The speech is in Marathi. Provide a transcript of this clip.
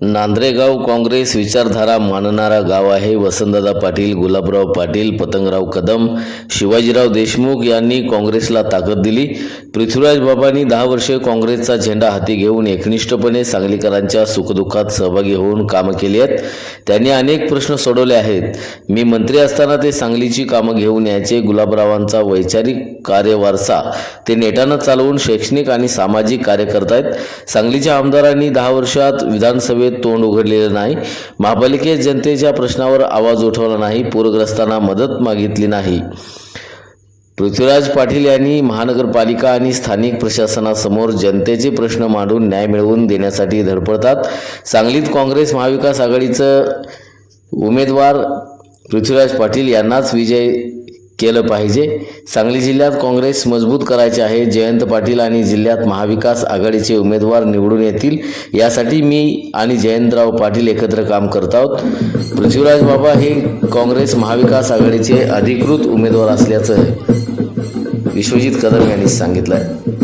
नांद्रेगाव काँग्रेस विचारधारा मानणारा गाव आहे. वसंतदादा पाटील गुलाबराव पाटील पतंगराव कदम शिवाजीराव देशमुख यांनी काँग्रेसला ताकद दिली. पृथ्वीराज बाबांनी दहा वर्षे काँग्रेसचा झेंडा हाती घेऊन एकनिष्ठपणे सांगलीकरांच्या सुखदुःखात सहभागी होऊन कामं केली आहेत. त्यांनी अनेक प्रश्न सोडवले आहेत. मी मंत्री असताना ते सांगलीची कामं घेऊन यायचे. गुलाबरावांचा वैचारिक कार्यवारसा ते नेटानं चालवून शैक्षणिक आणि सामाजिक कार्य करतायत. सांगलीच्या आमदारांनी दहा वर्षात विधानसभेत तोंड उघडलेलं नाही. महापालिकेत जनतेच्या प्रश्नावर आवाज उठवला नाही पूरग्रस्तांना मदत मागितली नाही. पृथ्वीराज पाटील यांनी महानगरपालिका आणि स्थानिक प्रशासनासमोर जनतेचे प्रश्न मांडून न्याय मिळवून देण्यासाठी धडपडतात. सांगलीत काँग्रेस महाविकास आघाडीचं उमेदवार पृथ्वीराज पाटील यांनाच विजय केलं पाहिजे. सांगली जिल्ह्यात काँग्रेस मजबूत करायचे आहे. जयंत पाटील आणि जिल्ह्यात महाविकास आघाडीचे उमेदवार निवडून येतील. यासाठी मी आणि जयंतराव पाटील एकत्र काम करत आहोत. पृथ्वीराज बाबा हे काँग्रेस महाविकास आघाडीचे अधिकृत उमेदवार असल्याचं विश्वजित कदम यांनी सांगितलं आहे